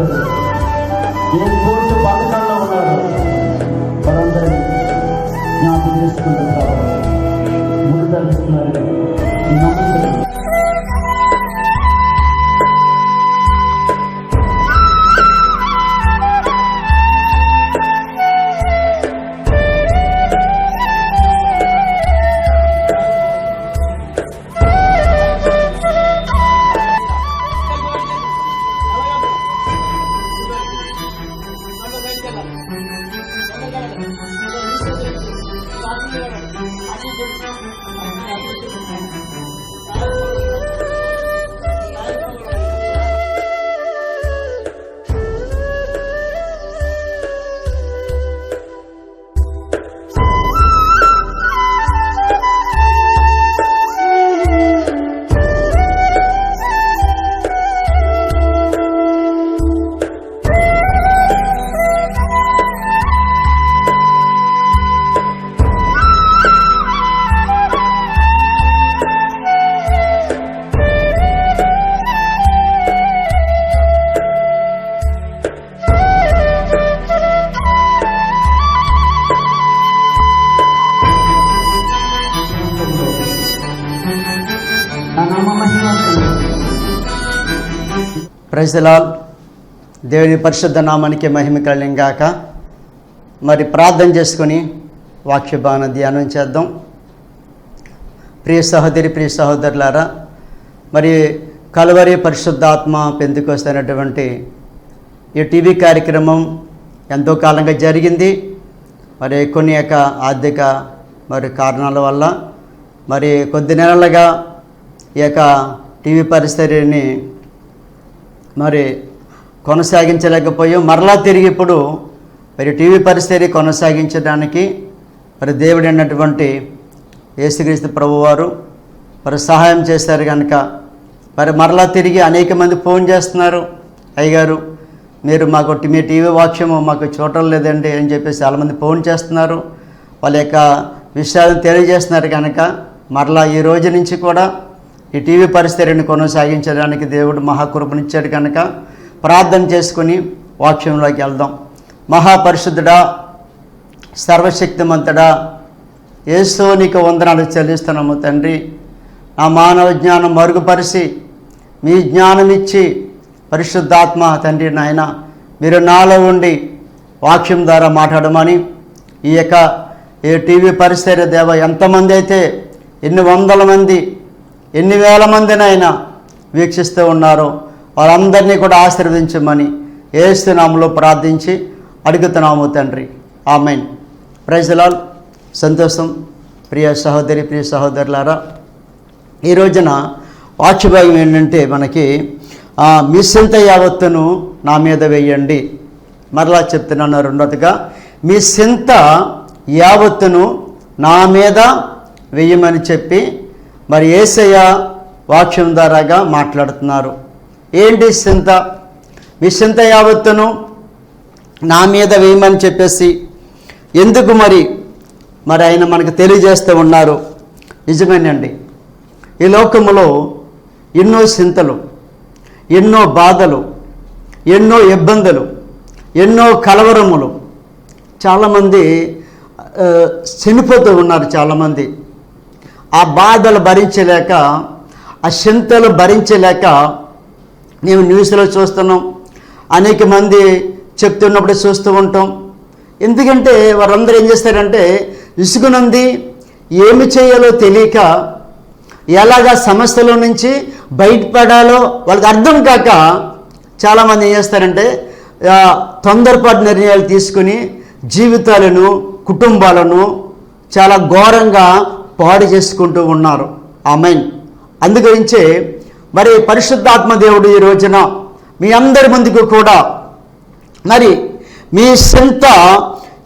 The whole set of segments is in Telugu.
వచ్చారు ఏ కోర్టు పథకాల్లో ఉన్నారో వారందరినీ జ్ఞాపకం చేసుకుంటున్నారు ముందు తగ్గిస్తున్నారు నమ్మకం ప్రజలాల్ దేవుని పరిశుద్ధ నామానికి మహిమ కలిగాక మరి ప్రార్థన చేసుకొని వాక్యభావన ధ్యానం చేద్దాం. ప్రియ సహోదరి ప్రియ సహోదరులారా మరి కలవరి పరిశుద్ధాత్మ పెందుకొస్తున్నటువంటి ఈ టీవీ కార్యక్రమం ఎంతో కాలంగా జరిగింది. మరి కొన్ని యొక్క ఆర్థిక మరి కారణాల వల్ల మరి కొద్ది నెలలుగా ఈ యొక్క టీవీ పరిస్థితిని మరి కొనసాగించలేకపోయాం. మరలా తిరిగి ఇప్పుడు మరి టీవీ పరిస్థితి కొనసాగించడానికి మరి దేవుడు అన్నటువంటి యేసుక్రీస్తు ప్రభువారు మరి సహాయం చేశారు కనుక మరి మరలా తిరిగి అనేక మంది ఫోన్ చేస్తున్నారు. అయ్యగారు మీరు మాకు మీ టీవీ వాక్యము మాకు చూడటం లేదండి అని చెప్పేసి చాలామంది ఫోన్ చేస్తున్నారు. వాళ్ళ యొక్క విషయాలను తెలియజేస్తున్నారు కనుక మరలా ఈ రోజు నుంచి కూడా ఈ టీవీ పరిస్థితిని కొనసాగించడానికి దేవుడు మహాకృపనిచ్చాడు కనుక ప్రార్థన చేసుకుని వాక్యంలోకి వెళ్దాం. మహాపరిశుద్ధుడా సర్వశక్తిమంతుడా ఏసో నీకు వందనాలు చెల్లిస్తున్నాము తండ్రి. నా మానవ జ్ఞానం మరుగుపరిచి మీ జ్ఞానం ఇచ్చి పరిశుద్ధాత్మ తండ్రి నాయన మీరు నాలో ఉండి వాక్యం ద్వారా మాట్లాడమని ఈ యొక్క ఈ టీవీ పరిస్థితి దేవ ఎంతమంది అయితే ఎన్ని వందల మంది ఎన్ని వేల మందినైనా వీక్షిస్తూ ఉన్నారో. వారందరినీ కూడా ఆశీర్వదించమని ఏస్తున్నాములో ప్రార్థించి అడుగుతున్నాము తండ్రి. ఆమెన్. ప్రజలాల్ సంతోషం. ప్రియ సహోదరి ప్రియ సహోదరులారా ఈ రోజున వాచ్యభాగం ఏంటంటే మనకి మిస్సింత మీ యావత్తును నా మీద వేయండి. మరలా చెప్తున్నాను రెండోదిగా మీ సింత యావత్తును నా మీద వెయ్యమని చెప్పి మరి ఏసయ్య వాక్యం ద్వారాగా మాట్లాడుతున్నారు. ఏంటి సింత? మీ సింత యావత్తును నా మీద వేయమని చెప్పేసి ఎందుకు మరి? మరి ఆయన మనకు తెలియజేస్తూ ఉన్నారు. నిజమేనండి. ఈ లోకములో ఎన్నో చింతలు ఎన్నో బాధలు ఎన్నో ఇబ్బందులు ఎన్నో కలవరములు చాలామంది చనిపోతూ ఉన్నారు చాలామంది. ఆ బాధలు భరించలేక ఆ చింతలు భరించలేక మేము న్యూస్లో చూస్తున్నాం. అనేక మంది చెప్తున్నప్పుడు చూస్తూ ఉంటాం. ఎందుకంటే వారందరూ ఏం చేస్తారంటే ఇసుకునంది ఏమి చేయాలో తెలియక ఎలాగా సమస్యల నుంచి బయటపడాలో వాళ్ళకి అర్థం కాక చాలామంది ఏం చేస్తారంటే తొందరపాటు నిర్ణయాలు తీసుకుని జీవితాలను కుటుంబాలను చాలా ఘోరంగా పాడు చేసుకుంటూ ఉన్నారు. ఆమెన్. అందుగురించే మరి పరిశుద్ధాత్మ దేవుడు ఈ రోజున మీ అందరి ముందుకు కూడా మరి మీ సొంత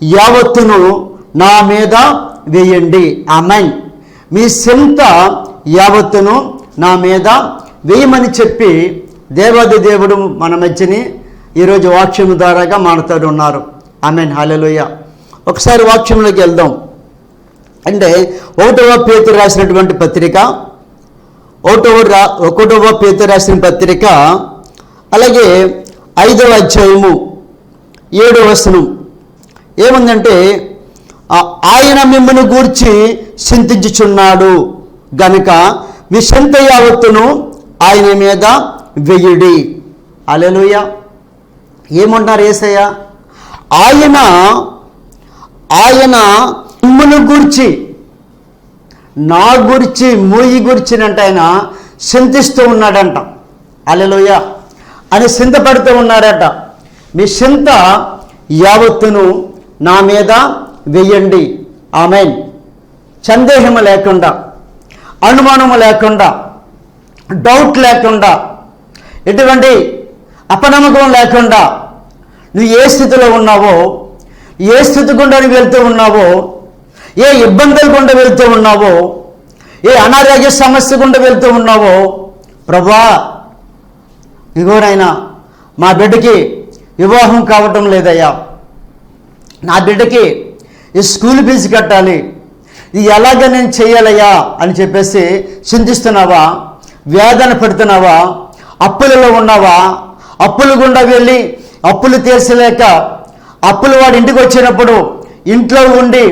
యావత్తును నా మీద వేయండి. ఆమెన్. మీ సొంత యావత్తును నా మీద వేయమని చెప్పి దేవాది దేవుడు మన మధ్యని ఈరోజు వాక్యం ద్వారాగా మాట్లాడుతూ ఉన్నారు ఆమెన్. హాలలోయ ఒకసారి వాక్యంలోకి వెళ్దాం. అంటే ఒకటవ పేతురు రాసినటువంటి పత్రిక ఒకటవ రా ఒకటవ పేతురు రాసిన పత్రిక అలాగే ఐదవ అధ్యాయము ఏడవ వసనం ఏముందంటే ఆయన మిమ్మల్ని గూర్చి చింతించుచున్నాడు. గనుక మీ చింత యావత్తును ఆయన మీద వెయ్యుడి అలెలుయ ఏమంటారు ఏసయ్య? ఆయన ఆయన మిమ్మల్ని గూర్చి నా గురించి మూయి గురించినంట ఆయన చింతిస్తూ ఉన్నాడంట. అలెలోయ అని చింతపడుతూ ఉన్నాడట. మీ చింత యావత్తును నా మీద వెయ్యండి ఆమెన్. సందేహము లేకుండా అనుమానము లేకుండా డౌట్ లేకుండా ఎటువంటి అపనమ్మకం లేకుండా నువ్వు ఏ స్థితిలో ఉన్నావో ఏ స్థితి గుండా నువ్వు వెళ్తూ ఉన్నావో ఏ ఇబ్బందులు గుండా వెళ్తూ ఉన్నావో ఏ అనారోగ్య సమస్య గుండా వెళ్తూ ఉన్నావో ప్రభా ఇగోనైనా మా బిడ్డకి వివాహం కావటం లేదయ్యా. నా బిడ్డకి ఈ స్కూల్ ఫీజు కట్టాలి. ఇది ఎలాగ నేను చేయాలయ్యా అని చెప్పేసి చింతిస్తున్నావా? వేదన పెడుతున్నావా? అప్పులలో ఉన్నావా? అప్పులు గుండా వెళ్ళి అప్పులు తీర్చలేక అప్పులు వాడి ఇంటికి వచ్చినప్పుడు ఇంట్లో ఉండి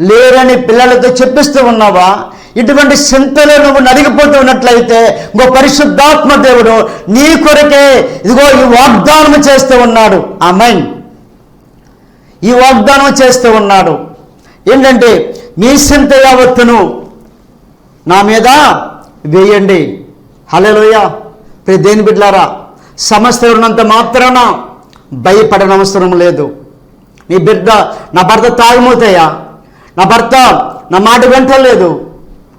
లేరని పిల్లలతో చెప్పిస్తూ ఉన్నావా? ఇటువంటి చింతలో నువ్వు నలిగిపోతూ ఉన్నట్లయితే ఇంకో పరిశుద్ధాత్మ దేవుడు నీ కొరకే ఇదిగో ఈ వాగ్దానం చేస్తూ ఉన్నాడు. ఆమెన్. ఈ వాగ్దానం చేస్తూ ఉన్నాడు. ఏంటంటే మీ చింత యావత్తును నా మీద వేయండి. హలోయ ప్రతి దేని బిడ్లారా సమస్య ఉన్నంత మాత్రాన భయపడనవసరం లేదు. నీ బిడ్డ నా భర్త తాగిమోతాయా నా భర్త నా మాట వింటలేదు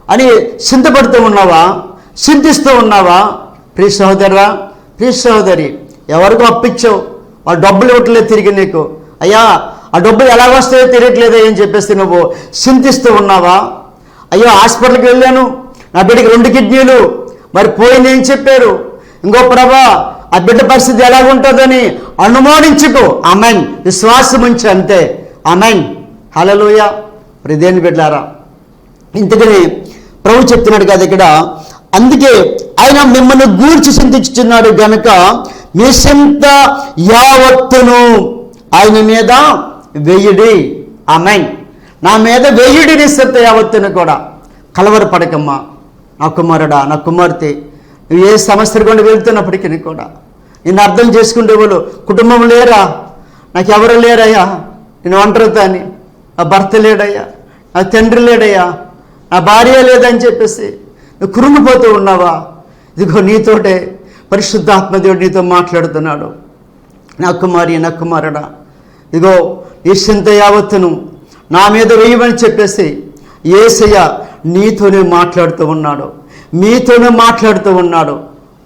అని చింతపడుతూ ఉన్నావా? చింతిస్తూ ఉన్నావా? ప్రియ సహోదరా ప్రియ సహోదరి ఎవరికో అప్పించావు ఆ డబ్బులు ఇవ్వట్లేదు తిరిగి నీకు. అయ్యా ఆ డబ్బులు ఎలా వస్తాయో తెలియట్లేదే అని చెప్పేసి నువ్వు చింతిస్తూ ఉన్నావా? అయ్యో హాస్పిటల్కి వెళ్ళాను. నా బిడ్డకి రెండు కిడ్నీలు. మరి పోయింది ఏం చెప్పారు? ఇంకో ప్రభా ఆ బిడ్డ పరిస్థితి ఎలా ఉంటుందని అనుమానించుకో. అమెన్ విశ్వాసం ఉంచి అంతే. అమెన్ హలలోయ ప్రదేని పెట్టారా ఇంతకని ప్రభు చెప్తున్నాడు కదా ఇక్కడ అందుకే ఆయన మిమ్మల్ని గూర్చి చింతించుతున్నాడు గనుక మీ చింత యావత్తును ఆయన మీద వెయ్యుడి ఆమెన్. నా మీద వెయ్యుడి నీ చింత యావత్తును కూడా. కలవరపడకమ్మా. నా కుమారుడా నా కుమార్తె నువ్వు ఏ సమస్యలు గుండా వెళ్తున్నప్పటికీ కూడా. నేను అర్థం చేసుకుంటే వాళ్ళు కుటుంబం లేరా? నాకు ఎవరు లేరయ్యా? నేను ఒంటరితాని నా భర్త లేడయ్యా? ఆ తండ్రి లేడయ్యా నా భార్య లేదని చెప్పేసి నువ్వు కురుంగిపోతూ ఉన్నావా? ఇదిగో నీతోటే పరిశుద్ధాత్మదేవుడు నీతో మాట్లాడుతున్నాడు. నా కుమారి నా కుమారుడా ఇదిగో నిశ్చింత యావత్తును నా మీద వేయమని చెప్పేసి ఏసయ్య నీతోనే మాట్లాడుతూ ఉన్నాడు. మీతోనే మాట్లాడుతూ ఉన్నాడు.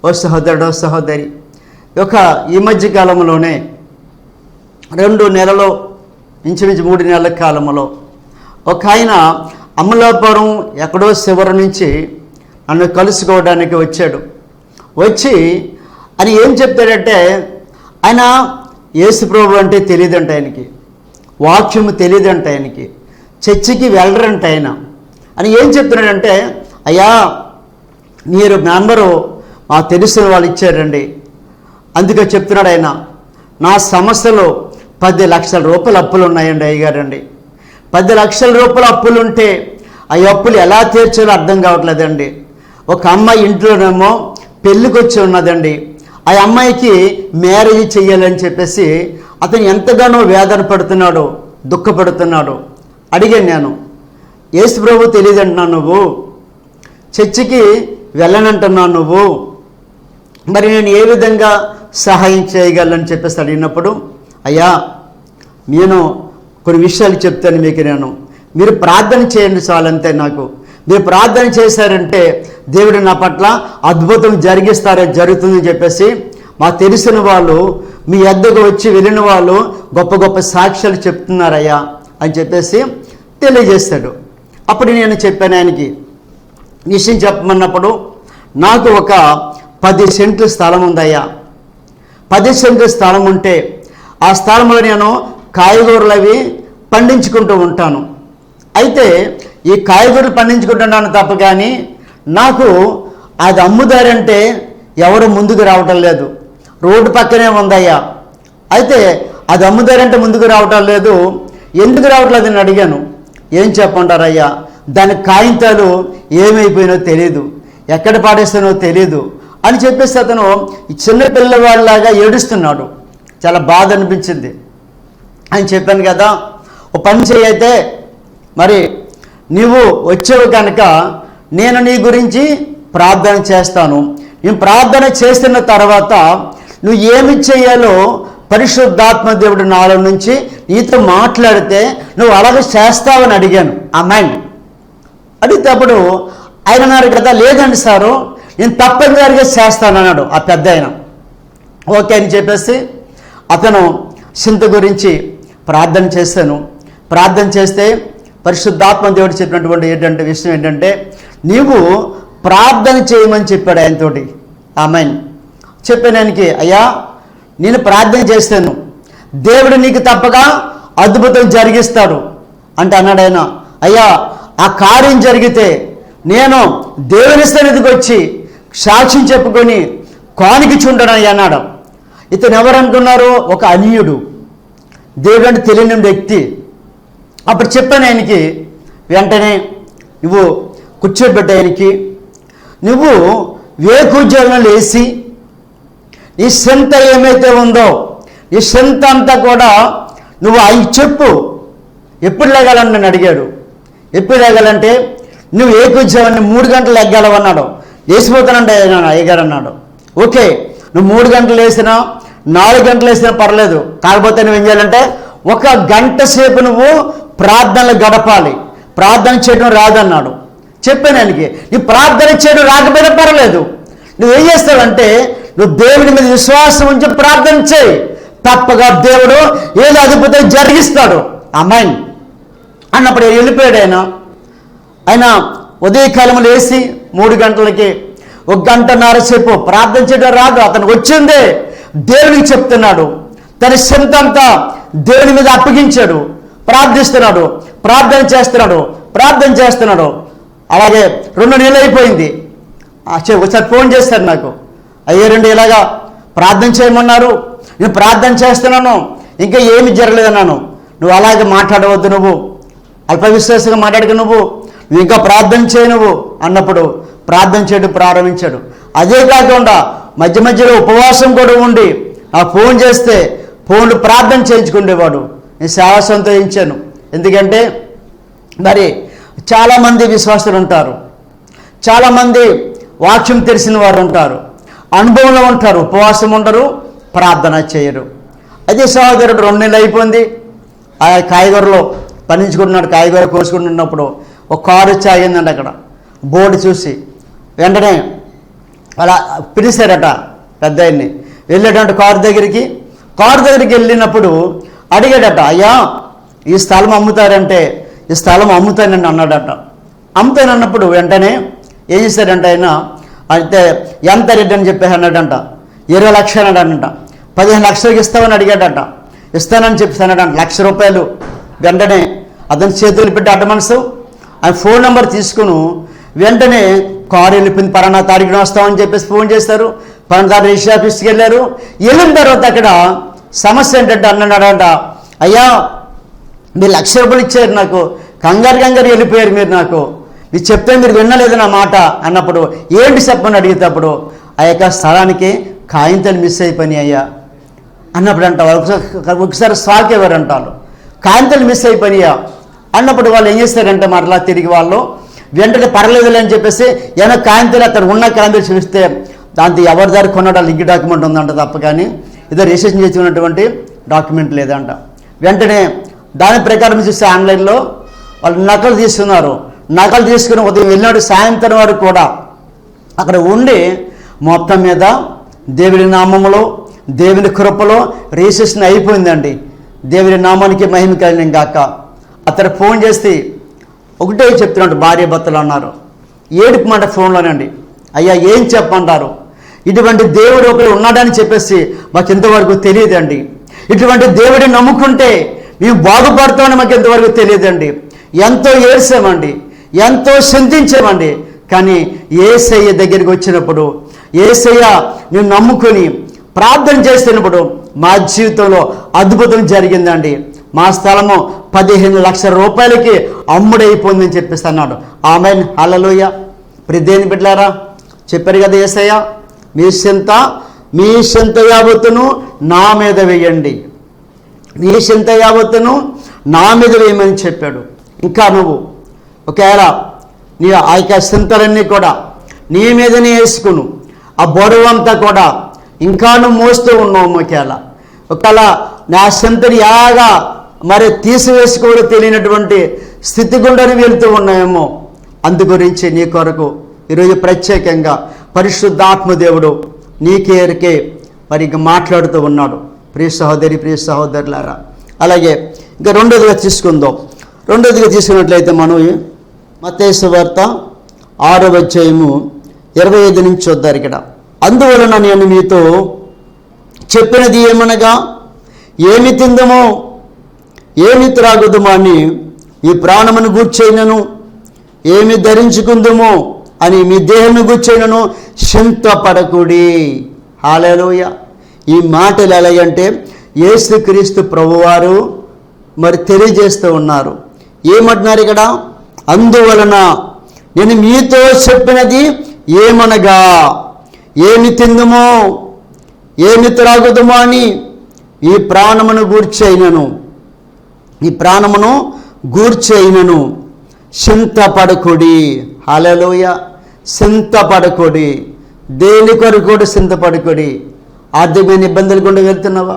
ఓ సహోదరుడు ఓ సహోదరి ఒక ఈ మధ్య కాలంలోనే రెండు నెలలో ఇంచుమించు మూడు నెలల కాలంలో ఒక ఆయన అమలాపురం ఎక్కడో చివరి నుంచి నన్ను కలుసుకోవడానికి వచ్చాడు. వచ్చి అని ఏం చెప్తాడంటే ఆయన యేసుప్రభు అంటే తెలియదంట ఆయనకి. వాక్యము తెలియదంట ఆయనకి. చర్చికి వెళ్ళరంట ఆయన. అని ఏం చెప్తున్నాడంటే అయ్యా మీరు మెంబరు మా తెలిసిన వాళ్ళు ఇచ్చారండి. అందుకే చెప్తున్నాడు ఆయన నా సమస్యలో పది లక్షల రూపాయలు అప్పులు ఉన్నాయండి అయ్యగారండి. పది లక్షల రూపాయల అప్పులు ఉంటే ఆ అప్పులు ఎలా తీర్చాలో అర్థం కావట్లేదండి. ఒక అమ్మాయి ఇంట్లోనేమో పెళ్ళికి వచ్చి ఉన్నదండి. ఆ అమ్మాయికి మ్యారేజ్ చేయాలని చెప్పేసి అతను ఎంతగానో వేదన పడుతున్నాడు దుఃఖపడుతున్నాడు. అడిగాను నేను యేసు ప్రభు తెలియదంటున్నావు నువ్వు? చర్చికి వెళ్ళనంటున్నావు నువ్వు? మరి నేను ఏ విధంగా సహాయం చేయగలను? చెప్పేసి అడిగినప్పుడు అయ్యా నేను కొన్ని విషయాలు చెప్తాను మీకు నేను. మీరు ప్రార్థన చేయండి చాలంతే నాకు. మీరు ప్రార్థన చేశారంటే దేవుడు నా పట్ల అద్భుతం జరిగిస్తారే జరుగుతుందని చెప్పేసి మాకు తెలిసిన వాళ్ళు మీ ఎద్దకు వచ్చి వెళ్ళిన వాళ్ళు గొప్ప గొప్ప సాక్ష్యాలు చెప్తున్నారయ్యా అని చెప్పేసి తెలియజేస్తాడు. అప్పుడు నేను చెప్పాను ఆయనకి విషయం చెప్పమన్నప్పుడు నాకు ఒక పది సెంట్లు స్థలం ఉందయ్యా. పది సెంట్ల స్థలం ఉంటే ఆ స్థలంలో నేను కాయగూరలు అవి పండించుకుంటూ ఉంటాను. అయితే ఈ కాయగూరలు పండించుకుంటున్నాను తప్ప కానీ నాకు అది అమ్ముదారంటే ఎవరు ముందుకు రావటం లేదు. రోడ్డు పక్కనే ఉందయ్యా. అయితే అది అమ్ముతారంటే ముందుకు రావటం లేదు. ఎందుకు రావట్లేదు అని అడిగాను. ఏం చెప్పంటారయ్యా దాని కాగితాలు ఏమైపోయినో తెలియదు ఎక్కడ పాడేస్తానో తెలియదు అని చెప్పేసి అతను ఈ చిన్న పిల్లవాడిలాగా ఏడుస్తున్నాడు. చాలా బాధ అనిపించింది. అని చెప్పాను కదా. ఓ పని చేయైతే మరి నీవు వచ్చావు కనుక నేను నీ గురించి ప్రార్థన చేస్తాను. నేను ప్రార్థన చేస్తున్న తర్వాత నువ్వు ఏమి చేయాలో పరిశుద్ధాత్మ దేవుడు నాలో నుంచి నీతో మాట్లాడితే నువ్వు అలాగే చేస్తావని అడిగాను. అమ్మాయిని అడిగితే అప్పుడు ఆయన అన్నారు కదా లేదండి సారు నేను తప్పనిసరిగా చేస్తానన్నాడు ఆ పెద్ద ఆయన. ఓకే అని చెప్పేసి అతను సింత గురించి ప్రార్థన చేశాను ప్రార్థన చేస్తే పరిశుద్ధాత్మ దేవుడు చెప్పినటువంటి ఏంటంటే విషయం ఏంటంటే నీవు ప్రార్థన చేయమని చెప్పాడు ఆయనతోటి ఆమెన్. చెప్పానానికి అయ్యా నేను ప్రార్థన చేస్తాను. దేవుడు నీకు తప్పగా అద్భుతం జరిగిస్తాడు. అంటే అన్నాడు ఆయన అయ్యా ఆ కార్యం జరిగితే నేను దేవుని సన్నిధికి వచ్చి సాక్ష్యం చెప్పుకొని కానికి చుండనయ్యా అన్నాడు. ఇతను ఎవరనుకున్నారు ఒక అన్యుడు. దేవుడు అంటే తెలియని వ్యక్తి. అప్పుడు చెప్పాను ఆయనకి వెంటనే నువ్వు కూర్చోబెట్ట ఆయనకి. నువ్వు వేకుజాలను లేచి నీ శ్రద్ధ ఏమైతే ఉందో నీ శ్రద్ధ అంతా కూడా నువ్వు అవి చెప్పు. ఎప్పుడు లేగాలని నన్ను అడిగాడు. ఎప్పుడు లేగాలంటే నువ్వు ఏ మూడు గంటలు ఎగ్గాలవన్నాడు లేచిపోతానంటే అయ్యగారు అన్నాడు ఓకే నువ్వు మూడు గంటలు వేసినా నాలుగు గంటలు వేసినా పర్లేదు. కాకపోతే నువ్వు ఏం చేయాలంటే ఒక గంట సేపు నువ్వు ప్రార్థనలు గడపాలి. ప్రార్థన చేయడం రాదన్నాడు. చెప్పాను ఆయనకి నీ ప్రార్థన చేయడం రాకపోయినా పర్లేదు. నువ్వేం చేస్తావంటే నువ్వు దేవుని మీద విశ్వాసం ఉంచి ప్రార్థన చేయి. తప్పగా దేవుడు ఏదో అద్భుతం జరిగిస్తాడు. అమ్మాయిని అన్నప్పుడు వెళ్ళిపోయాడు ఆయన. ఆయన ఉదయకాలం లేచి మూడు గంటలకి ఒక గంటన్నర సేపు ప్రార్థన చేయడం రాదు. అతనికి వచ్చిందే. దేవునికి చెప్తున్నాడు. తన శ్రద్ధ దేవుని మీద అప్పగించాడు. ప్రార్థిస్తున్నాడు. ప్రార్థన చేస్తున్నాడు. ప్రార్థన చేస్తున్నాడు. అలాగే రెండు నెలలు అయిపోయింది. ఒకసారి ఫోన్ చేశారు నాకు. అయ్యే రెండు ఇలాగా ప్రార్థన చేయమన్నారు. నేను ప్రార్థన చేస్తున్నాను. ఇంకా ఏమి జరగలేదన్నాను. నువ్వు అలాగే మాట్లాడవద్దు నువ్వు. అల్పవిశ్వాసంగా మాట్లాడక నువ్వు. నువ్వు ఇంకా ప్రార్థన చేయ నువ్వు అన్నప్పుడు ప్రార్థన చేయడం ప్రారంభించాడు. అదే కాకుండా మధ్య మధ్యలో ఉపవాసం కూడా ఉండి ఆ ఫోన్ చేస్తే ఫోన్లు ప్రార్థన చేయించుకునేవాడు. నేను సేవ సంతోషించాను. ఎందుకంటే మరి చాలామంది విశ్వాసులు ఉంటారు. చాలామంది వాక్యం తెలిసిన వారు ఉంటారు. అనుభవంలో ఉంటారు. ఉపవాసం ఉండరు ప్రార్థన చేయరు. అదే సహోదరుడు రెండు నెలలు అయిపోయింది. ఆ కాయగూరలో పండించుకుంటున్నాడు కాయగూర కోసుకుంటున్నప్పుడు ఒక కారు వచ్చి ఆగిందండి అక్కడ. బోర్డు చూసి వెంటనే అలా పిలిచారట పెద్ద ఆయన్ని వెళ్ళేటువంటి కారు దగ్గరికి కారు దగ్గరికి వెళ్ళినప్పుడు అడిగాడట అయ్యా ఈ స్థలం అమ్ముతారంటే ఈ స్థలం అమ్ముతానని అన్నాడట. అమ్ముతానన్నప్పుడు వెంటనే ఏం చేశాడంట ఆయన అయితే ఎంత రేట్ అని చెప్పేసి అన్నాడంట. ఇరవై లక్షలు అన్నాడంట. పదిహేను లక్షలకి ఇస్తామని అడిగాడట. ఇస్తానని చెప్పేసానడంట లక్ష రూపాయలు. వెంటనే అతని చేతులు పెట్టి అడ్వాన్స్ ఆయన ఫోన్ నెంబర్ తీసుకుని వెంటనే కారు వెళ్ళిపోయింది పలానా తారీఖున వస్తామని చెప్పేసి ఫోన్ చేస్తారు. పలానా తారీఖు రిజిస్టర్ ఆఫీస్కి వెళ్ళారు. వెళ్ళిన తర్వాత అక్కడ సమస్య ఏంటంటే అన్నాడంట అయ్యా మీరు లక్ష రూపాయలు ఇచ్చారు నాకు. కంగారు కంగారు వెళ్ళిపోయారు మీరు నాకు. మీరు చెప్తే మీరు వినలేదు నా మాట అన్నప్పుడు ఏంటి చెప్పని అడిగేటప్పుడు ఆ యొక్క స్థలానికి కాగితాలు మిస్ అయిపోయినాయి అయ్యా అన్నప్పుడు అంట ఒకసారి ఒకసారి ఎవరు? అంటారు. కాగితాలు మిస్ అయిపోయినాయా? అన్నప్పుడు వాళ్ళు ఏం చేస్తారంటే మరలా తిరిగి వాళ్ళు వెంటనే పర్లేదులే అని చెప్పేసి ఏమైనా కాంతలు అతను ఉన్న కాంతలు చూస్తే దాంతో ఎవరి దారి కొన్నాడు? లింక్ డాక్యుమెంట్ ఉందంట తప్ప కానీ ఏదో రిజిస్ట్రేషన్ చేసుకున్నటువంటి డాక్యుమెంట్ లేదంట. వెంటనే దాని ప్రకారం చూస్తే ఆన్లైన్లో వాళ్ళు నకలు తీసుకున్నారు నకలు తీసుకుని ఉదయం వెళ్ళినాడు సాయంత్రం వరకు కూడా అక్కడ ఉండి మొత్తం మీద దేవుడి నామములో దేవుని కృపలో రిజిస్ట్రేషన్ అయిపోయిందండి. దేవుని నామానికి మహిమ కలిగిన గాక. అతను ఫోన్ చేసి ఒకటే చెప్తున్నాడు భార్య భర్తలు అన్నారు. ఏడుపు మాట ఫోన్లోనండి అయ్యా ఏం చెప్పంటారు ఇటువంటి దేవుడు ఒకరు ఉన్నాడని చెప్పేసి మాకు ఇంతవరకు తెలియదండి. ఇటువంటి దేవుడిని నమ్ముకుంటే మేము బాగుపడతామని మాకు ఇంతవరకు తెలియదండి. ఎంతో ఏడ్చామండి. ఎంతో చింతించామండి. కానీ ఏసయ్య దగ్గరికి వచ్చినప్పుడు ఏసయ్య నేను నమ్ముకొని ప్రార్థన చేస్తున్నప్పుడు మా జీవితంలో అద్భుతం జరిగిందండి. మా స్థలము పదిహేను లక్షల రూపాయలకి అమ్ముడైపోయిందని చెప్పేసి అన్నాడు. ఆమె హల్లలోయ. ప్రదేని బిడ్డారా చెప్పారు కదా ఏసయ్య మీ చింత మీ చింత యావత్తును నా మీద వేయండి. నీ చింత యావత్తును నా మీద వేయమని చెప్పాడు. ఇంకా నువ్వు ఒకవేళ నీ ఆ యొక్క చింతలన్నీ కూడా నీ మీదనే వేసుకును. ఆ బరువు అంతా కూడా ఇంకా నువ్వు మోస్తూ ఉన్నావు ఒకవేళ ఒకవేళ నా చింతని యాగా మరి తీసివేసుకోవడం తెలియనటువంటి స్థితి గుండానే వెళ్తూ ఉన్నాయేమో. అందు గురించి నీ కొరకు ఈరోజు ప్రత్యేకంగా పరిశుద్ధాత్మదేవుడు నీకేరికే మరి ఇంక మాట్లాడుతూ ఉన్నాడు. ప్రియ సహోదరి ప్రియ సహోదరులారా. అలాగే ఇంకా రెండోదిగా తీసుకుందాం. రెండోదిగా తీసుకున్నట్లయితే మనం మతేసు వార్త ఆరో అధ్యాయము ఇరవై ఐదు నుంచి చూద్దారు ఇక్కడ. అందువలన నేను మీతో చెప్పినది ఏమనగా ఏమి తిందమో ఏమి త్రాగుదమో అని ఈ ప్రాణమును గూర్చైనను ఏమి ధరించుకుందుమో అని మీ దేహమును గూర్చైనను చింతపడకుడి. హాలలోయ. ఈ మాటలు ఎలాగంటే యేసుక్రీస్తు ప్రభువారు మరి తెలియజేస్తూ ఉన్నారు. ఏమంటున్నారు ఇక్కడ? అందువలన నేను మీతో చెప్పినది ఏమనగా? ఏమి తిందుమో? ఏమి త్రాగుదమో అని ఈ ప్రాణమును గూర్చైనను ఈ ప్రాణమును గూర్చైనను చింతపడకుడి. అలలోయ చింతపడకుడి. దేని కొరకు కూడా చింతపడకుడి. ఆర్థికమైన ఇబ్బందులు గుండా వెళ్తున్నావా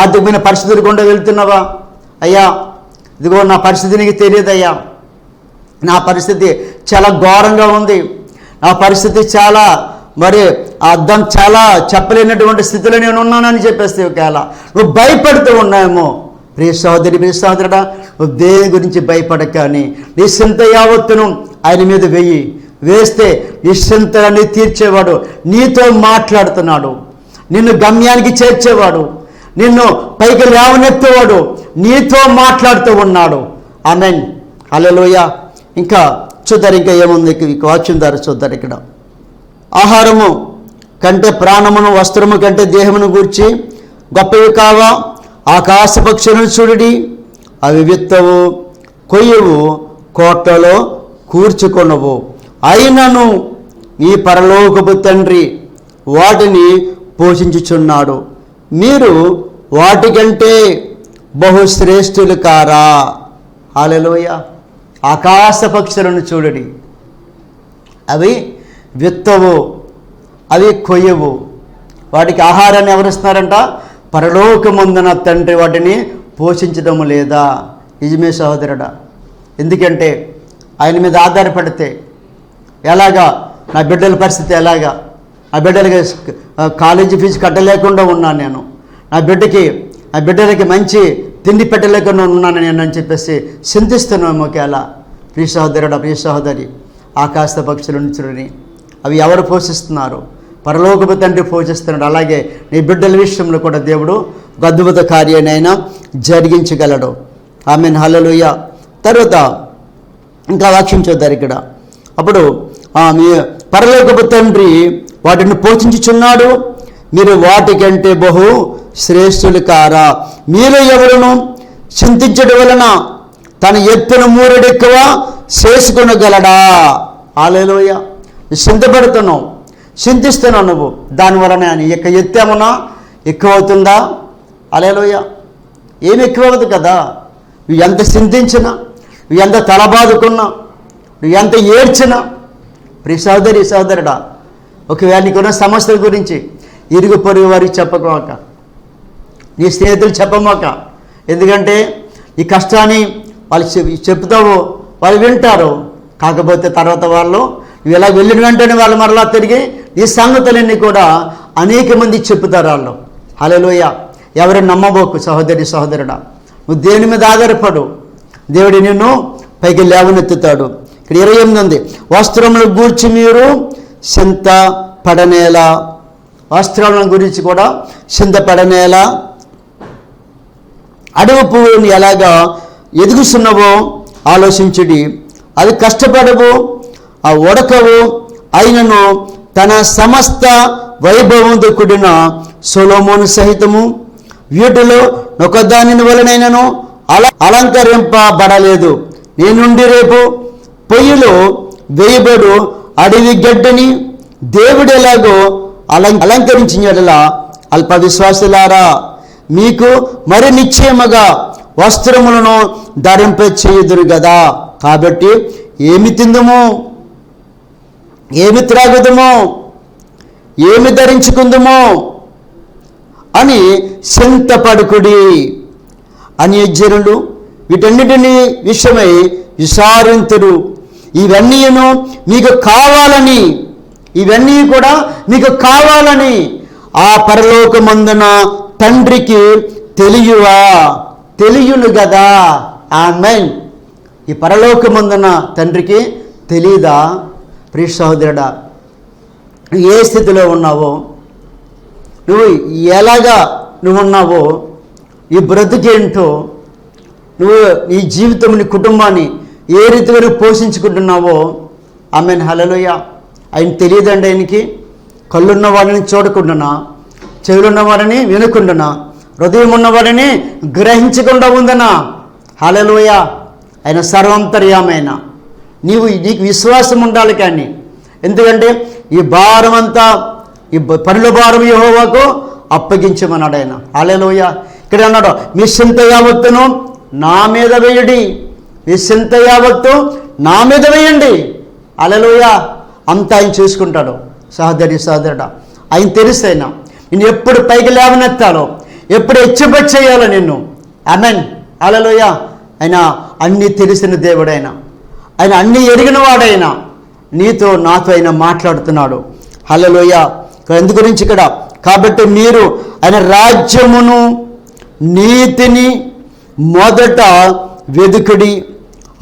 ఆర్థికమైన పరిస్థితులు గుండా వెళ్తున్నావా అయ్యా ఇదిగో నా పరిస్థితి నీకు తెలియదయ్యా. నా పరిస్థితి చాలా ఘోరంగా ఉంది. నా పరిస్థితి చాలా మరి అర్థం చాలా చెప్పలేనటువంటి స్థితిలో నేను ఉన్నానని చెప్పేస్తే ఒకవేళ నువ్వు భయపడుతూ ఉన్నాయేమో ప్రియ సహోదరి ప్రియ సహోదరుడా దేని గురించి భయపడక అని నిశ్చింత యావత్తును ఆయన మీద వెయ్యి వేస్తే నీ తీర్చేవాడు నీతో మాట్లాడుతున్నాడు. నిన్ను గమ్యానికి చేర్చేవాడు. నిన్ను పైకి లేవనెత్తేవాడు నీతో మాట్లాడుతూ ఉన్నాడు. అమెన్ అలలోయ ఇంకా చూద్దారు ఇంకా ఏముంది? ఇక ద్వారా చూద్దారు ఇక్కడ. ఆహారము కంటే ప్రాణమును వస్త్రము కంటే దేహమును గూర్చి గొప్పవి కావా? ఆకాశ పక్షులను చూడుడి అవి విత్తవు కొయ్యవు కోటలో కూర్చుకొనవు అయినను ఈ పరలోకపు తండ్రి వాటిని పోషించుచున్నాడు. మీరు వాటికంటే బహుశ్రేష్ఠులు కారా? హాలలోయ ఆకాశ పక్షులను చూడడి. అవి విత్తవు అవి కొయ్యవు. వాటికి ఆహారాన్ని ఎవరిస్తున్నారంట పరలోకమందున తండ్రి వాటిని పోషించడం లేదా? నిజమే సహోదరుడా ఎందుకంటే ఆయన మీద ఆధారపడితే ఎలాగా? నా బిడ్డల పరిస్థితి ఎలాగా? నా బిడ్డలకి కాలేజీ ఫీజు కట్టలేకుండా ఉన్నాను నేను. నా బిడ్డకి నా బిడ్డలకి మంచి తిండి పెట్టలేకుండా ఉన్నాను నేను అని చెప్పేసి చింతిస్తున్నాము ఒకేలా ప్రియ సహోదరుడు ప్రియ సహోదరి ఆకాశ పక్షుల నుంచుని అవి ఎవరు పోషిస్తున్నారు? పరలోకపు తండ్రి పోషిస్తున్నాడు. అలాగే నీ బిడ్డల విషయంలో కూడా దేవుడు అద్భుత కార్యానైనా జరిగించగలడు. ఆమె హల్లెలూయా. తర్వాత ఇంకా వాక్యం చూద్దారు ఇక్కడ. అప్పుడు ఆమె పరలోకపు తండ్రి వాటిని పోషించుచున్నాడు. మీరు వాటికంటే బహు శ్రేష్ఠులు కారా. మీరు ఎవరును చింతించడం వలన తన ఎత్తును మూరెడెక్కువ చేసుకునగలడా? ఆలేలోయ చింతపడుతున్నావు. చింతిస్తున్నావు నువ్వు. దానివలన అని ఇక ఎత్తేమన్నా ఎక్కువ అవుతుందా అలేలోయ ఏమి ఎక్కువ అవ్వదు కదా. నువ్వు ఎంత చింతించినా నువ్వు ఎంత తలబాదుకున్నా నువ్వు ఎంత ఏడ్చినా ప్రి సహోదరి సహోదరుడా ఒకవేళ నీకున్న సమస్యల గురించి ఇరుగు పొరుగు వారికి చెప్పకోక నీ స్నేహితులు చెప్పమాక. ఎందుకంటే ఈ కష్టాన్ని వాళ్ళు చెప్- చెప్తావు వాళ్ళు వింటారు. కాకపోతే తర్వాత వాళ్ళు ఇలా వెళ్ళిన వెంటనే వాళ్ళు మరలా తిరిగి ఈ సంగతులన్నీ కూడా అనేక మంది చెప్తారు వాళ్ళు. హలలోయ ఎవరిని నమ్మబోకు సహోదరి సహోదరుడా? నువ్వు దేని మీద ఆధారపడు. దేవుడి నిన్ను పైకి లేవనెత్తుతాడు. ఇక్కడ ఇరవై ఎనిమిది ఉంది. వస్త్రములు గూర్చి మీరు చింత పడనేలా. వస్త్రముల గురించి కూడా చింత పడనేలా. అడవి పువ్వుని ఎలాగా ఎదుగుతున్నవో ఆలోచించుడి. అది కష్టపడవు ఆ ఉడకవు అయినను తన సమస్త వైభవంతో కూడిన సొలోమోను సహితము వీటిలో ఒకదానిని వలనైనను అల అలంకరింపబడలేదు. నేనుండి రేపు పొయ్యిలో వేయబడు అడవి గడ్డని దేవుడు ఎలాగో అలం అలంకరించిన అల్ప విశ్వాసులారా మీకు మరి నిశ్చయముగా వస్త్రములను ధరింప చేయుదురు కదా కాబట్టి ఏమి తిందుము? ఏమి త్రాగుదమో? ఏమి ధరించుకుందమో? అని చింతపడుకుడి. అన్యజనులు వీటన్నిటిని విషయమై విచారింతురు. ఇవన్నీను మీకు కావాలని ఇవన్నీ కూడా మీకు కావాలని ఆ పరలోకమందున తండ్రికి తెలియవా? తెలియను కదా ఆమెన్. ఈ పరలోకమందున తండ్రికి తెలియదా ప్రియ సహోదరుడా నువ్వు ఏ స్థితిలో ఉన్నావో నువ్వు ఎలాగా నువ్వు ఉన్నావో ఈ బ్రతుకేంటో నువ్వు నీ జీవితం నీ కుటుంబాన్ని ఏ రీతిగా నువ్వు పోషించుకుంటున్నావో ఆమె హలలోయ ఆయన తెలియదండి ఆయనకి. కళ్ళున్న వాడిని చూడకుండానా చెవులున్న వాడిని వినకుండానా హృదయం ఉన్నవాడిని గ్రహించకుండా ఉందనా హలలోయ ఆయన సర్వంతర్యామైన. నీవు నీకు విశ్వాసం ఉండాలి కానీ. ఎందుకంటే ఈ భారం అంతా ఈ పనుల భారం యహోవాకు అప్పగించమన్నాడు ఆయన. హల్లెలూయా. ఇక్కడ అన్నాడు మీ చింత యావత్తును నా మీద వేయడి. మీ చింత యావత్తు నా మీద వేయండి. అలలోయ అంతా ఆయన చూసుకుంటాడు. సహోదరి సహోదరుడా ఆయన తెలుసు ఆయన. నేను ఎప్పుడు పైకి లేవనెత్తాలో ఎప్పుడు హెచ్చుబడి చేయాలో నిన్ను. అమెన్ అలలోయ ఆయన అన్నీ తెలిసిన దేవుడైన ఆయన అన్ని ఎరిగిన వాడైనా నీతో నాతో ఆయన మాట్లాడుతున్నాడు. హలలోయ ఎందు గురించి ఇక్కడ? కాబట్టి మీరు ఆయన రాజ్యమును నీతిని మొదట వెదుకుడి.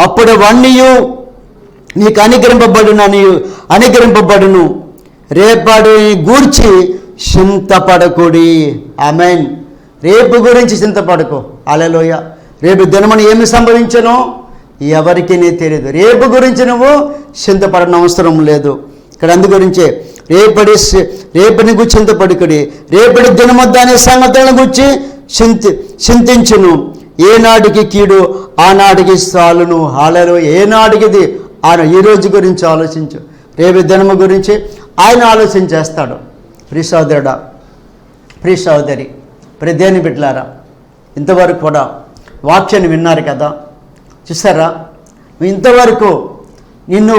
అప్పుడు వన్నీయు నీకు అనుగ్రహింపబడునని అనుగ్రహింపబడును. రేపటి గూర్చి చింతపడకుడి. ఆమెన్. రేపు గురించి చింతపడకు. అలలోయ రేపు దినమని ఏమి సంభవించను? ఎవరికి తెలియదు. రేపు గురించి నువ్వు చింతపడన అవసరం లేదు. ఇక్కడ అందు గురించే రేపటి రేపటిని రేపటి గురించి చింతపడుకుడి రేపటి దినమొద్దానే సంగతులను గురించి చింతి చింతించును. ఏనాటికి కీడు ఆనాటికి సాలును. హాలరు ఏనాటికిది? ఆయన ఈ రోజు గురించి ఆలోచించు. రేపు దినము గురించి ఆయన ఆలోచన చేస్తాడు. ప్రియ సోదరుడా ప్రియ సోదరి ప్రియ దేని బిడ్డలారా ఇంతవరకు కూడా వాక్యాన్ని విన్నారు కదా? చూసారా? ఇంతవరకు నిన్ను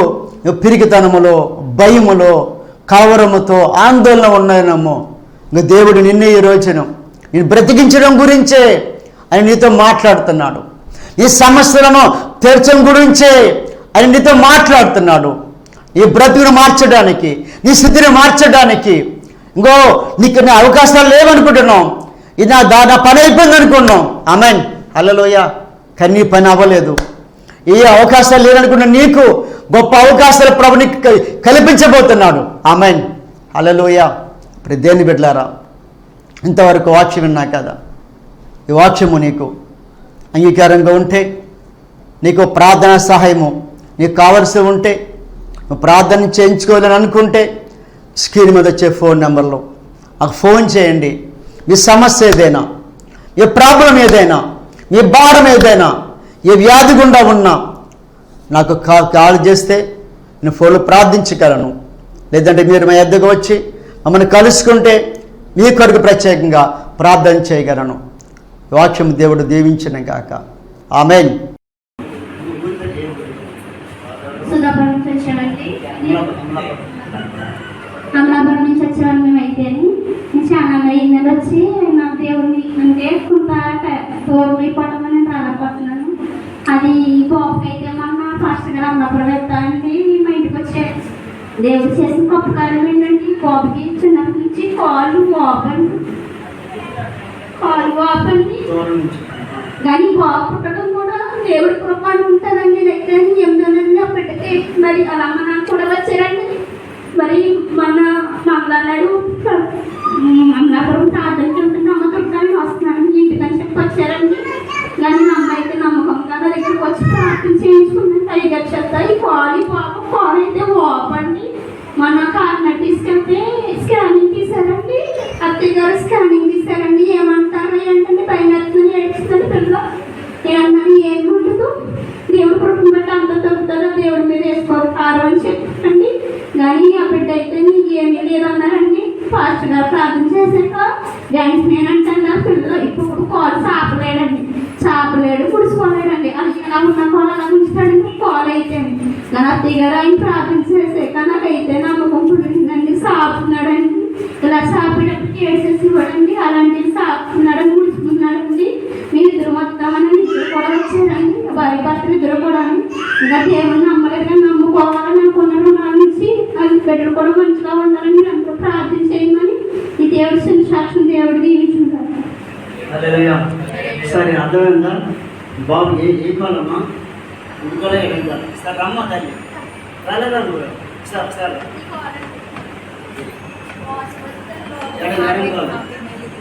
పిరికితనములో భయములో కలవరముతో ఆందోళన ఉన్నాయనమ్మో. ఇంకా దేవుడు నిన్న ఈ రోజున నేను బ్రతికించడం గురించే అని నీతో మాట్లాడుతున్నాడు. ఈ సమస్యలను తెరచడం గురించే అని నీతో మాట్లాడుతున్నాడు. ఈ బ్రతుకును మార్చడానికి నీ స్థితిని మార్చడానికి. ఇంకో నీకు నా అవకాశాలు లేవనుకుంటున్నాం. ఇది నా దా నా పని అయిపోయింది అనుకున్నాం అమెన్ హల్లలోయ. కానీ నీ పని అవ్వలేదు. ఏ అవకాశాలు లేరనుకున్న నీకు గొప్ప అవకాశాలు ప్రభుని క- కల్పించబోతున్నాడు. ఆమెన్. అలలోయ ఇప్పుడు దేన్ని బిడ్డలారా ఇంతవరకు వాక్యం విన్నా కదా. ఈ వాక్యము నీకు అంగీకారంగా ఉంటే నీకు ప్రార్థన సహాయము నీకు కావలసి ఉంటే నువ్వు ప్రార్థన చేయించుకోవాలని అనుకుంటే స్క్రీన్ మీద వచ్చే ఫోన్ నెంబర్లో నాకు ఫోన్ చేయండి. మీ సమస్య ఏదైనా మీ ప్రాబ్లం ఏదైనా ఈ భారం ఏదైనా ఏ వ్యాధి గుండా ఉన్నా నాకు కా కాల్ చేస్తే నేను ఫోన్లో ప్రార్థించగలను. లేదంటే మీరు మా ఎద్దకు వచ్చి మమ్మల్ని కలుసుకుంటే మీ కొరకు ప్రత్యేకంగా ప్రార్థన చేయగలను. వాక్యం దేవుడు దీవించిన గాక. ఆమెన్. సుధాపురం నుంచి వచ్చామండి అమలాపురం నుంచి వచ్చేవాళ్ళు నేను చాలా అయిందని వచ్చి నా దేవుడిని అంటే కొంత దూరం అయిపోవడం నేను బాధపడుతున్నాను అది బాబుకి అయితే మొన్న ఫాస్ట్ గారు అమలాపురం వెళ్తానండి మా ఇంటికి వచ్చాడు దేవుడు చేసిన గొప్ప కార్యం ఏంటంటే బాబుకి చిన్నప్పటి నుంచి కాలు వాపండి. కాలు వాపండి. కానీ బాబు పుట్టడం కూడా దేవుడి కృప ఉంటుందండి. దగ్గర ఎనిమిదో నెలలో పెట్టకే మరి అలా మన కూడా వచ్చారండి. మరి మన మంగళనాడు మంగళాపురం ప్రార్థనకి ఉంటుంది నమ్మకంగానే వస్తున్నాను ఇంటికని చెప్పి వచ్చారండి. కానీ నా అమ్మ అయితే నమ్మకంగా నా దగ్గరికి వచ్చి ప్రార్థన చేయించుకున్నాను. పైగా చెప్తా ఈ కాలు పాప కాలు అయితే ఓపండి మన కార్నర్ తీసుకెళ్తే స్కానింగ్ తీసారండి అత్తయ్య గారు స్కానింగ్ తీసారండి ఏమంటారు ఏంటంటే పైన ఎత్తుని ఏడుస్తుంది పిల్ల ఏమన్నాను ఏం ఉండదు దేవుడు కుటుంబం బట్టి అంత తగ్గుతుందో దేవుడి మీద వేసుకోవాలి అని చెప్పండి కానీ ఆ బిడ్డ అయితే నీకు ఉన్నారండి ఫాస్ట్గా ప్రార్థన చేశాక వెంటనే ఏంటంటే ఆ పిల్లలు ఇప్పుడు కాలు చాపలేడండి. చాపలేడు పుడుచుకోలేడండి అది ఎలా ఉన్న కాలు అలా ఉంచుతాడండి కాలు అయితే నా అత్తయ్య గారు ఆయన ప్రార్థన చేశాక నాకైతే నమ్మకం కుదిరిందండి. సాపుతున్నాడండి. ఇలా చాపేటప్పుడు ఏడ్చేసి ఇవ్వడండి. అలాంటివి సాపుతున్నాడని పుడుచుకున్నాడండి మీ ఇద్దరు వస్తామని ఇద్దరు కూడా వచ్చారండి. భార్య భర్తలు ఇద్దరు కూడా ఇంకా దేవుని నమ్మలేదు నమ్ముకోవాలని అనుకున్నాను నా నుంచి అది బిడ్డలు కూడా మంచిగా ఉండాలని మీరు అందరూ ప్రార్థన చేయమని ఈ దేవుడి సంసాక్షం దేవుడు దీవించుంటారు హల్లెలూయా. సరే అర్థమైందా బాబు ఏ ఏ ఇంకోలే సార్ రమ్మ తల్లి. రాలేదా నువ్వు సార్ సార్.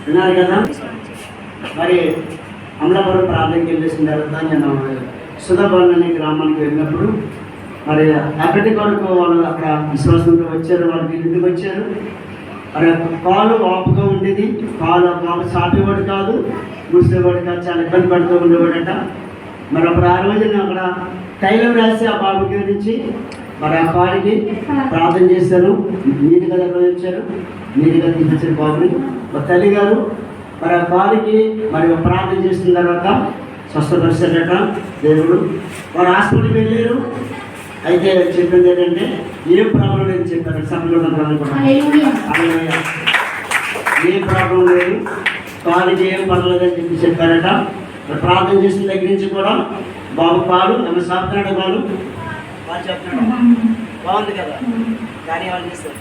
విన్నారు కదా? మరి అమలాపురం ప్రాంతానికి వెళ్ళేసిన తర్వాత నేను సుధాభవన్ అనే గ్రామానికి వెళ్ళినప్పుడు మరి అక్కడి వరకు వాళ్ళు అక్కడ విశ్వాసంతో వచ్చారు వాళ్ళకి ఇంటికి వచ్చారు? మరి కాలు వాపుగా ఉండేది. కాలు కాలు సాపేవాడు కాదు ముసేవాడు కాదు చాలా ఇబ్బంది పడుతూ ఉండేవాడట. మరి అప్పుడు ఆ రోజున అక్కడ తైలం రాసి ఆ బాబు గురించి మరి ఆ కాలికి ప్రార్థన చేశాను. మీరు కదా వచ్చారు మీరు కదా తీసుకొచ్చారు బాబుని. మా తల్లి గారు మరి ఆ కాలికి మరి ప్రార్థన చేసిన తర్వాత స్వస్థపరిచారట దేవుడు. వారు హాస్పిటల్కి వెళ్ళారు. అయితే చెప్పింది ఏంటంటే ఏం ప్రాబ్లం లేదు చెప్పారు. హల్లెలూయా. ఏ ప్రాబ్లం లేదు. కాలుకి ఏం పర్లేదు అని చెప్పి చెప్పారట. మరి ప్రార్థన చేసిన దగ్గర నుంచి కూడా బాబు పాలు ఏమైనా సాగుతున్నాడు పాలు బాగా చెప్తున్నాడు బాగుంది కదా? కానీ వాళ్ళు చేస్తారు.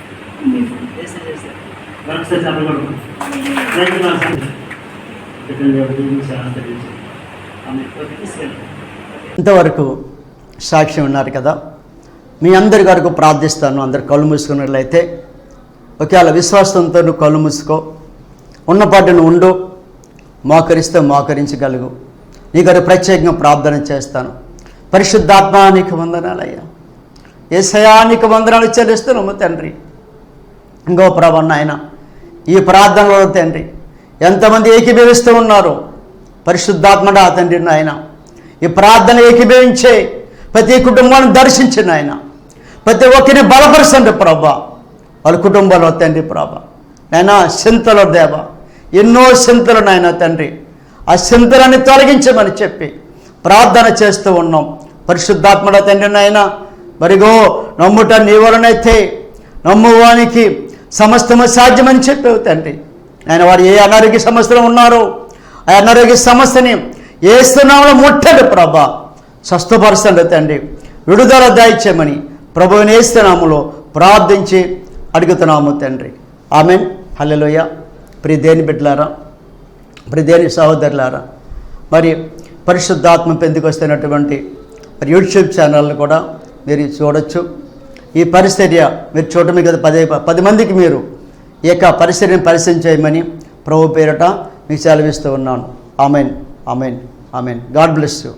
చేస్తే చేస్తారు. మరొకసారి చెప్పకూడదు. ఇంతవరకు సాక్ష్యం ఉన్నారు కదా? మీ అందరి వరకు ప్రార్థిస్తాను. అందరు కళ్ళు మూసుకున్నట్లయితే ఒకవేళ విశ్వాసంతో నువ్వు కళ్ళు మూసుకో. ఉన్నపాటు నువ్వు ఉండు. మోకరిస్తే మోకరించగలుగు నీకు ప్రత్యేకంగా ప్రార్థన చేస్తాను. పరిశుద్ధాత్మానికి వందనాలయ్యా. ఏ నీకు వందనాలు చెల్లిస్తున్నాము తండ్రి. ఇంకో ప్రభు నాయన ఈ ప్రార్థనలో తండ్రి ఎంతమంది ఏకీభవిస్తూ ఉన్నారో పరిశుద్ధాత్మడా తండ్రి నాయన. ఈ ప్రార్థన ఏకీభవించే ప్రతి కుటుంబాన్ని దర్శించిన ఆయన ప్రతి ఒక్కరిని బలపరచండి ప్రభా. వాళ్ళ కుటుంబంలో తండ్రి ప్రభా. నైనా చింతలో దేవ. ఎన్నో చింతలు నాయన తండ్రి. ఆ చింతలని తొలగించమని చెప్పి ప్రార్థన చేస్తూ ఉన్నాం. పరిశుద్ధాత్మడ తండ్రి నాయన మరిగో నమ్ముట నీ వలనైతే నమ్మువానికి సమస్తము సాధ్యమని చెప్పావు తండ్రి. ఆయన వారు ఏ అనారోగ్య సమస్యలు ఉన్నారో ఆ అనారోగ్య సమస్యని ఏ స్థానంలో ముట్టండి ప్రభా. స్వస్థపరచండి తండ్రి. విడుదల దాయిచ్చామని ప్రభువుని ఏస్తున్నాములో ప్రార్థించి అడుగుతున్నాము తండ్రి. ఆమెన్. హల్లెలూయ. ప్రియ దేని బిడ్డలారా ప్రియ దేని సహోదరులారా మరి పరిశుద్ధాత్మ పెందుకొస్తున్నటువంటి మరి యూట్యూబ్ ఛానల్ని కూడా మీరు చూడొచ్చు. ఈ పరిస్థితి మీరు చూడటమే కదా పది పది మందికి మీరు ఈ యొక్క పరిస్థితిని పరిచయం చేయమని ప్రభు పేరట మీకు సెలవిస్తూ ఉన్నాను. Amen amen amen. God bless you.